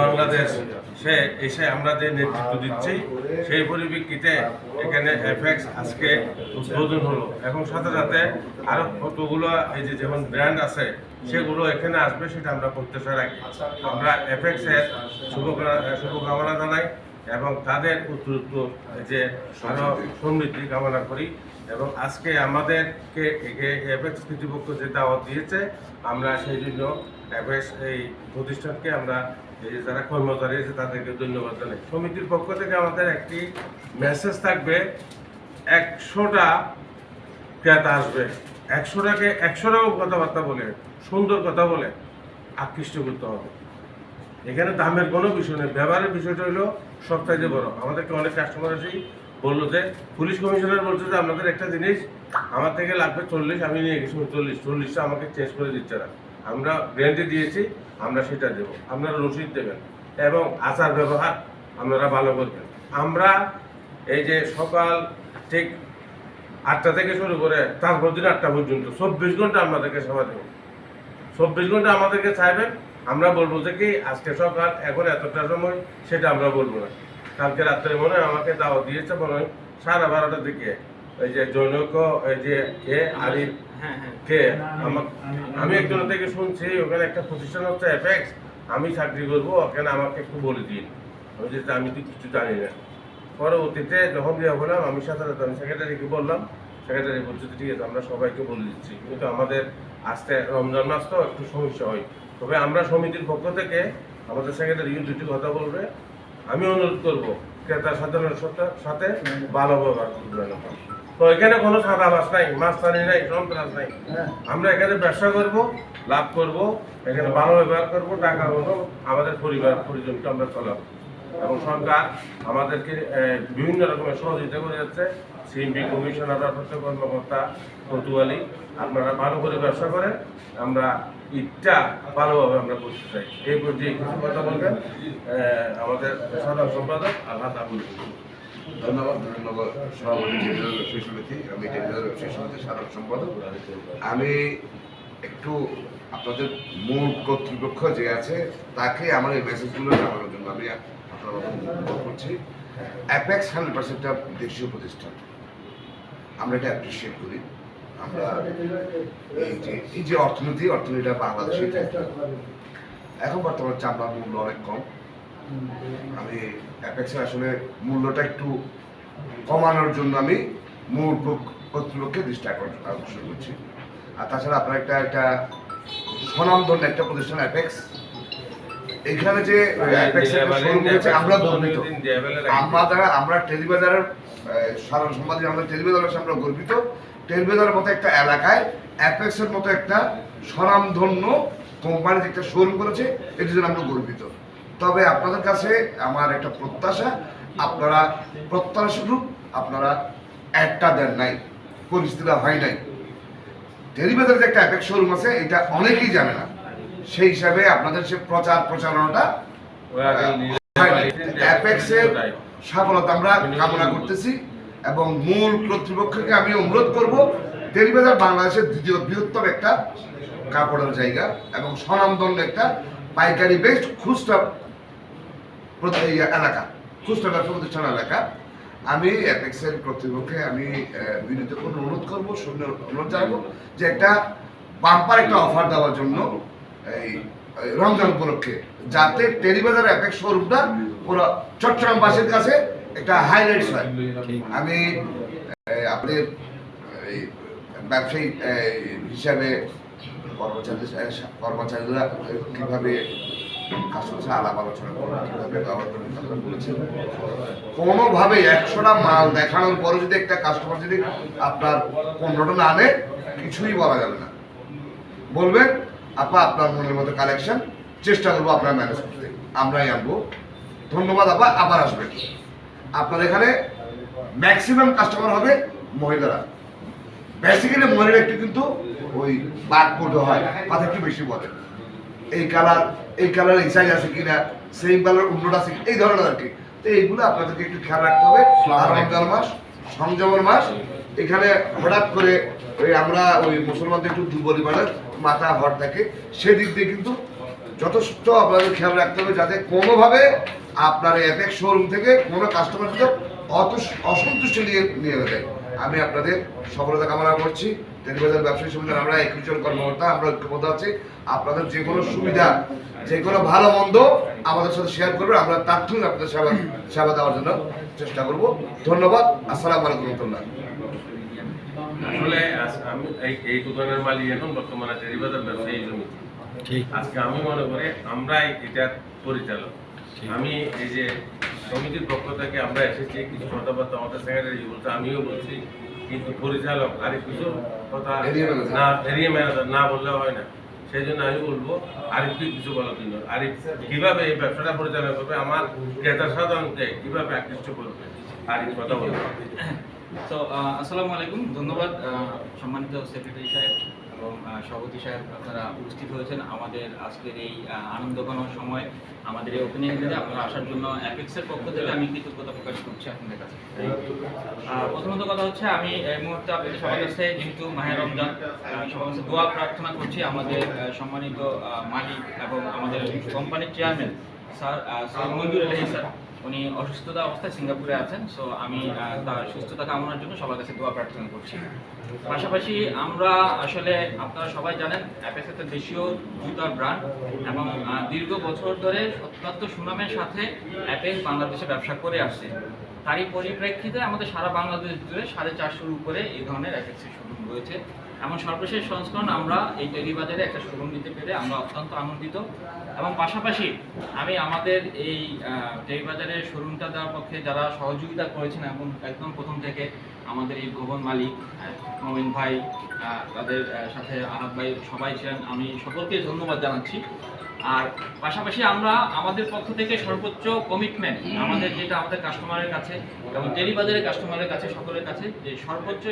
বাংলাদেশ, সে এসে আমরা যে নেতৃত্ব দিচ্ছি, সেই পরিপ্রেক্ষিতে এখানে এফএক্স আজকে উদ্বোধন হলো। এবং সাথে সাথে আরও কতগুলো এই যে যেমন ব্র্যান্ড আছে, সেগুলো এখানে আসবে সেটা আমরা প্রত্যাশা রাখি। আমরা এফএক্স এর শুভকামনা জানাই এবং তাদের উত্তর যে আরও সমৃদ্ধি কামনা করি। এবং আজকে আমাদেরকে এফএক্স কর্তৃপক্ষ যে দাওয়াত দিয়েছে, আমরা সেই জন্য এফএক্স এই প্রতিষ্ঠানকে আমরা এই যারা কর্মচারী আছে, তাদেরকে ধন্যবাদ জানাই। সমিতির পক্ষ থেকে আমাদের একটি মেসেজ থাকবে, একশোটা ক্রেতা আসবে। একশোটাকে, একশোটাও কথাবার্তা বলে, সুন্দর কথা বলে আকৃষ্ট করতে হবে। এখানে দামের কোনো বিষয় নেই। ব্যবহারের বিষয়টা হলো সবচাইতে বড়। আমাদেরকে অনেক কাস্টমার এসেই বলল যে, পুলিশ কমিশনার বলছে যে, আপনাদের একটা জিনিস আমার থেকে লাগবে চল্লিশ, আমি নিয়ে গেছি চল্লিশ। চল্লিশটা আমাকে চেঞ্জ করে দিচ্ছে না। আমরা গ্যারেন্টি দিয়েছি, আমরা সেটা দেব। আপনারা রসিদ দেবেন এবং আচার ব্যবহার আপনারা ভালো করবেন। আমরা এই যে সকাল ঠিক আটটা থেকে শুরু করে তারপর দিন আটটা পর্যন্ত চব্বিশ ঘণ্টা আমাদেরকে সেবা দেবো। চব্বিশ ঘণ্টা আমাদেরকে চাইবেন, আমরা বলব যে কি আজকে সকাল, এখন এতটা সময়, সেটা আমরা বলব না। কালকে রাত্রে মনে হয় আমাকে দাওয়া দিয়েছে মনে হয় সাড়ে বারোটার দিকে। ওই যে জনক, এই যে কে আরিফ কে আমার আমি একজনের থেকে শুনছি, ওখানে একটা প্রতিষ্ঠান হচ্ছে এফএক্স আমি চাকরি করব, ওখানে আমাকে একটু বলে দিন। আমি যে আমি তো কিছু জানি না। পরবর্তীতে যখন বিয়ে হলাম, আমি সাথে সাথে আমি সেক্রেটারিকে বললাম সেক্রেটারি বলছে ঠিক আছে, আমরা সবাইকে বলে দিচ্ছি। কিন্তু আমাদের আসতে রমজান মাস তো একটু সমস্যা হয়। তবে আমরা সমিতির পক্ষ থেকে আমাদের সেক্রেটারি দুটি কথা বলবে। আমি অনুরোধ করব ক্রেতা সাধারণের সাথে- ভালো ব্যবহার করবেন তো এখানে কোনো সাদা মাছ নাই মাছ পানি নাই সন্ত্রাস নাই। আমরা এখানে ব্যবসা করব লাভ করব এখানে ভালো ব্যবহার করব টাকা হলো আমাদের পরিবার পরিজনকে আমরা চলাবো। এবং সরকার আমাদেরকে বিভিন্ন রকমের সহযোগিতা করে যাচ্ছে। সিএমপি কমিশনার রাজস্ব কর্মকর্তা কতুয়ালি আপনারা ভালো করে ব্যবসা করেন। আমরা ঈদটা ভালোভাবে আমরা করতে চাই। এই পর্যায়ে কিছু কথা বলবেন। আমাদের সাধারণ সম্পাদক আল্লাহ আবুল ধন্যবাদ ধন্যবাদ আমি সম্পাদক। আমি একটু আপনাদের মূল কর্তৃপক্ষ যে আছে, তাকে আমার এই মেসেজগুলো জানানোর জন্য আমি আপনার দেশীয় প্রতিষ্ঠান। আমরা এটা অ্যাপ্রিসিয়েট করি। আমরা এই যে অর্থনীতি অর্থনীতিটা বাংলাদেশে এখন বর্তমানে চামড়ার মূল্য অনেক কম। আমি অ্যাপেক্সের আসলে মূল্যটা একটু কমানোর জন্য আমি মূল দৃষ্টি আকর্ষণ করছি। আর তাছাড়া আপনার একটা একটা স্বনামধন্য একটা প্রতিষ্ঠান অ্যাপেক্স এখানে যে আমরা গর্বিত। আমরা আমরা টেলিবাজারের সাধারণ সম্পাদক, আমরা টেলিবাজারের আমরা গর্বিত। টেলিবাজারের মতো একটা এলাকায় অ্যাপেক্সের মতো একটা স্বনামধন্য কোম্পানি একটা শোরুম করেছে এটির জন্য আমরা গর্বিত। তবে আপনাদের কাছে আমার একটা প্রত্যাশা আপনারা প্রত্যাশা শুধু আপনারা একটা দেন নাই পরিস্থিতিটা হয় নাই। টেলিবাজারে যে একটা অ্যাপেক্স শোরুম আছে এটা অনেকেই জানে না। সেই হিসাবে আপনাদের সে প্রচার প্রচারণাটা অ্যাপেক্সের সফলতা আমরা কামনা করতেছি। এবং মূল কর্তৃপক্ষকে আমি অনুরোধ করব টেলিবাজার বাংলাদেশের দ্বিতীয় বৃহত্তম একটা কাপড়ের জায়গা এবং স্বনামধন্য একটা পাইকারি বেস্ট খুচরা এলাকা, খুচরা ব্যবসা প্রতিষ্ঠান এলাকা। আমি অ্যাপেক্সের কর্তৃপক্ষে আমি বিনীত করে অনুরোধ করব সুন্দর অনুরোধ জানাব যে একটা বাম্পার একটা অফার দেওয়ার জন্য এই রমজান উপলক্ষে, যাতে টেলিবাজার অ্যাপেক্স শোরুমটা পুরো চট্টগ্রামবাসীর কাছে একটা হাইলাইটস হয়। আমি আপনাদের এই ব্যবসায়ী হিসাবে কর্মচারী কর্মচারীরা কীভাবে কাস্টমার সাথে আলাপ আলোচনা করবে কীভাবে ব্যবহার করবে বলেছেন। কোনোভাবে একশোটা মাল দেখানোর পরে যদি একটা কাস্টমার যদি আপনার পনেরোটা না আনে কিছুই বলা যাবে না। বলবেন আপা আপনার মনের মতো কালেকশন চেষ্টা করব আপনার ম্যানেজ করতে। আমরাই আনব। ধন্যবাদ আপা আবার আসবেন। আপনার এখানে ম্যাক্সিমাম কাস্টমার হবে মহিলারা। বেসিক্যালি মহিলারা একটু কিন্তু ওই বাদ পড়তে হয় কথা একটু বেশি বলে। এই কালার এই কালার এই সাইজ আছে কিনা সেম কালার অন্যটা আছে এই ধরনের আর কি। তো এইগুলো আপনাদেরকে একটু খেয়াল রাখতে হবে। রমজান মাস সংযমের মাস এখানে হঠাৎ করে ওই আমরা ওই মুসলমানদের একটু দুর্বলী মানে মাথা হট থাকে সেদিক দিয়ে কিন্তু যথেষ্ট আপনাদের খেয়াল রাখতে হবে যাতে কোনোভাবে আপনার এফেক্ট শোরুম থেকে কোনো কাস্টমার অসন্তুষ্টি নিয়ে নিয়ে যায় আমি আপনাদের সফলতা কামনা করছি। টেলিবাজার ব্যবসায়ী সমিতির আমরা একুশ জন কর্মকর্তা, আমরা ঐক্যবদ্ধ আছি। আপনাদের যে কোনো সুবিধা, যে কোনো ভালো মন্দ আমাদের সাথে শেয়ার করবেন। আমরা তাৎক্ষণিক আপনাদের সেবা সেবা দেওয়ার জন্য চেষ্টা করব। ধন্যবাদ। আসসালামু আলাইকুম রহমতুল্লাহ। আসলে আমি এই দোকানের মালিক এখন বর্তমানে টেরিবাজার ব্যবসায়ী আজকে আমি মনে করি আমরাই এটার পরিচালক। আমি এই যে সমিতির পক্ষ থেকে আমরা এসেছি কিছু কথাবার্তা আমাদের সেক্রেটারি বলছে আমিও বলছি কিন্তু পরিচালক আর কিছু কথা না এরিয়া ম্যানেজার না বললে হয় না। সেই জন্য আমি বলব আরিফকে কিছু বলার জন্য আরিফ কীভাবে এই ব্যবসাটা পরিচালনা করবে? আমার ক্রেতা সাধারণকে কীভাবে আকৃষ্ট করবে? আরিফ কথা বলব তো আহ, আসসালামু আলাইকুম। ধন্যবাদ আহ, সম্মানিত সেক্রেটারি সাহেব। এবং সভাপতি সাহেব আপনারা উপস্থিত হয়েছেন। আমাদের আজকের এই আনন্দ সময় আমাদের এই ওপেনিং দিনে আপনারা আসার জন্য অ্যাপেক্সের পক্ষ থেকে আমি কৃতজ্ঞতা প্রকাশ করছি আপনাদের কাছে। প্রথমত কথা হচ্ছে আমি এই মুহূর্তে আপনাদের সবার কাছে, যেহেতু মাহের রমজান, আমি সবার কাছে দোয়া প্রার্থনা করছি আমাদের সম্মানিত মালিক এবং আমাদের কোম্পানির চেয়ারম্যান স্যার স্যার মঞ্জুর আলহী, স্যার। উনি অসুস্থতা অবস্থায় সিঙ্গাপুরে আছেন সো আমি তার সুস্থতা কামনার জন্য সবার কাছে দোয়া প্রার্থনা করছি। পাশাপাশি আমরা আসলে, আপনারা সবাই জানেন অ্যাপেক্স একটা দেশীয় জুতার ব্র্যান্ড এবং দীর্ঘ বছর ধরে অত্যন্ত সুনামের সাথে অ্যাপেক্স বাংলাদেশে ব্যবসা করে আসছে। তারই পরিপ্রেক্ষিতে আমাদের সারা বাংলাদেশ জুড়ে সাড়ে চারশোর উপরে এই ধরনের অ্যাপেক্সের শোরুম রয়েছে। এমন সর্বশেষ সংস্করণ আমরা এই টেরি বাজারে একটা শোরুম নিতে পেরে আমরা অত্যন্ত আনন্দিত। এবং পাশাপাশি আমি আমাদের এই টেরি বাজারের শোরুমটা দেওয়ার পক্ষে যারা সহযোগিতা করেছেন এবং একদম প্রথম থেকে আমাদের এই ভবন মালিক নবীন ভাই তাদের সাথে আহাত ভাই সবাই ছিলেন। আমি সকলকে ধন্যবাদ জানাচ্ছি। আর পাশাপাশি আমরা আমাদের পক্ষ থেকে সর্বোচ্চ কমিটমেন্ট আমাদের যেটা আমাদের কাস্টমারের কাছে এবং টেলিবাজারের কাস্টমারের কাছে, সকলের কাছে, যে সর্বোচ্চ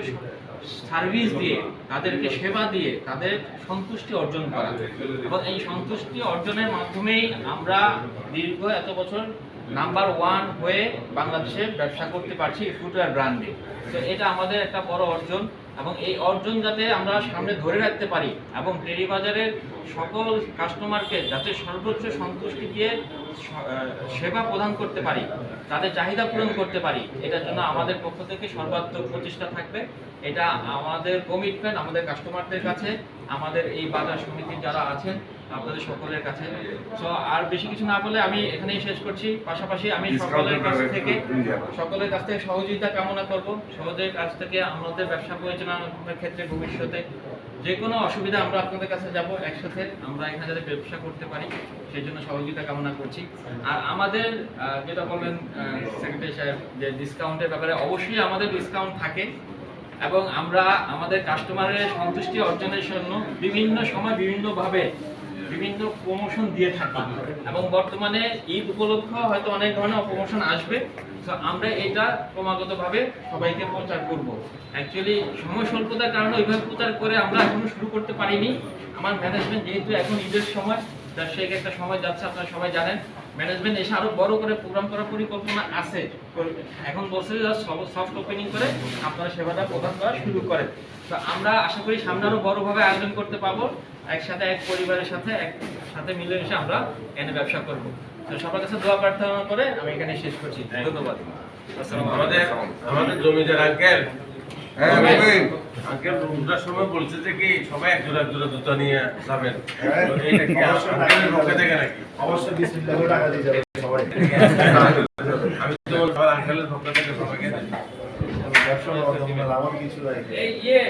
সার্ভিস দিয়ে, তাদেরকে সেবা দিয়ে, তাদের সন্তুষ্টি অর্জন করা। এবং এই সন্তুষ্টি অর্জনের মাধ্যমেই আমরা দীর্ঘ এত বছর নাম্বার ওয়ান হয়ে বাংলাদেশে ব্যবসা করতে পারছি ফুটওয়্যার ব্র্যান্ডে। তো এটা আমাদের একটা বড় অর্জন এবং এই অর্জন যাতে আমরা সামনে ধরে রাখতে পারি এবং বাজারের সকল কাস্টমারকে যাতে সর্বোচ্চ সন্তুষ্টি দিয়ে সেবা প্রদান করতে পারি, তাদের চাহিদা পূরণ করতে পারি, এটার জন্য আমাদের পক্ষ থেকে সর্বাত্মক প্রচেষ্টা থাকবে। এটা আমাদের কমিটমেন্ট আমাদের কাস্টমারদের কাছে, আমাদের এই বাজার সমিতির যারা আছেন আপনাদের সকলের কাছে। সো আর বেশি কিছু না বলে আমি এখানেই শেষ করছি। পাশাপাশি আমি সকলের কাছ থেকে সকলের কাছ থেকে সহযোগিতা কামনা করব। সহজের কাছ থেকে আমাদের ব্যবসা পরিচালনার ক্ষেত্রে ভবিষ্যতে যে কোনো অসুবিধা আমরা আপনাদের কাছে যাব একসাথে আমরা এখানে যাতে ব্যবসা করতে পারি সেই জন্য সহযোগিতা কামনা করছি। আর আমাদের যেটা বললেন সেক্রেটারি সাহেব যে ডিসকাউন্টের ব্যাপারে অবশ্যই আমাদের ডিসকাউন্ট থাকে। এবং আমরা আমাদের কাস্টমারের সন্তুষ্টি অর্জনের জন্য বিভিন্ন সময় বিভিন্নভাবে বিভিন্ন প্রমোশন দিয়ে থাকি এবং বর্তমানে ঈদ উপলক্ষ হয়তো অনেক ধরনের প্রমোশন আসবে। তো আমরা এটা ক্রমাগতভাবে সবাইকে প্রচার করব। অ্যাকচুয়ালি সময় স্বল্পতার কারণে ওইভাবে প্রচার করে আমরা এখনও শুরু করতে পারিনি। আমার ম্যানেজমেন্ট যেহেতু এখন ঈদের সময় তার সেই একটা সময় যাচ্ছে, আপনারা সবাই জানেন। ম্যানেজমেন্ট এসে আরও বড় করে প্রোগ্রাম করার পরিকল্পনা আছে। এখন যে সফট ওপেনিং করে আপনারা সেবাটা প্রদান করা শুরু করেন। তো আমরা আশা করি সামনে আরও বড়ভাবে আয়োজন করতে পারব। একসাথে এক পরিবারের সাথে এক সাথে মিলে এসে আমরা এনে ব্যবসা করব। তো সবার কাছে দোয়া প্রার্থনা করে আমি এখানে শেষ করছি। ধন্যবাদ। আমাদের আমাদের জমিদার আঙ্কেল। হ্যাঁ আঙ্কেল রুমটার সময় বলছে যে কি সবাই এক জোড়া জোড়া জুতা নিয়ে যাবেন। হ্যাঁ। কি আঙ্কেলের পক্ষে থেকে নাকি? অবশ্যই বিসমিল্লাহ টাকা দিয়ে যাবে সবাই। আমি তো বলব আঙ্কেলের পক্ষ থেকে সবাইকে। ব্যবসা ইয়ে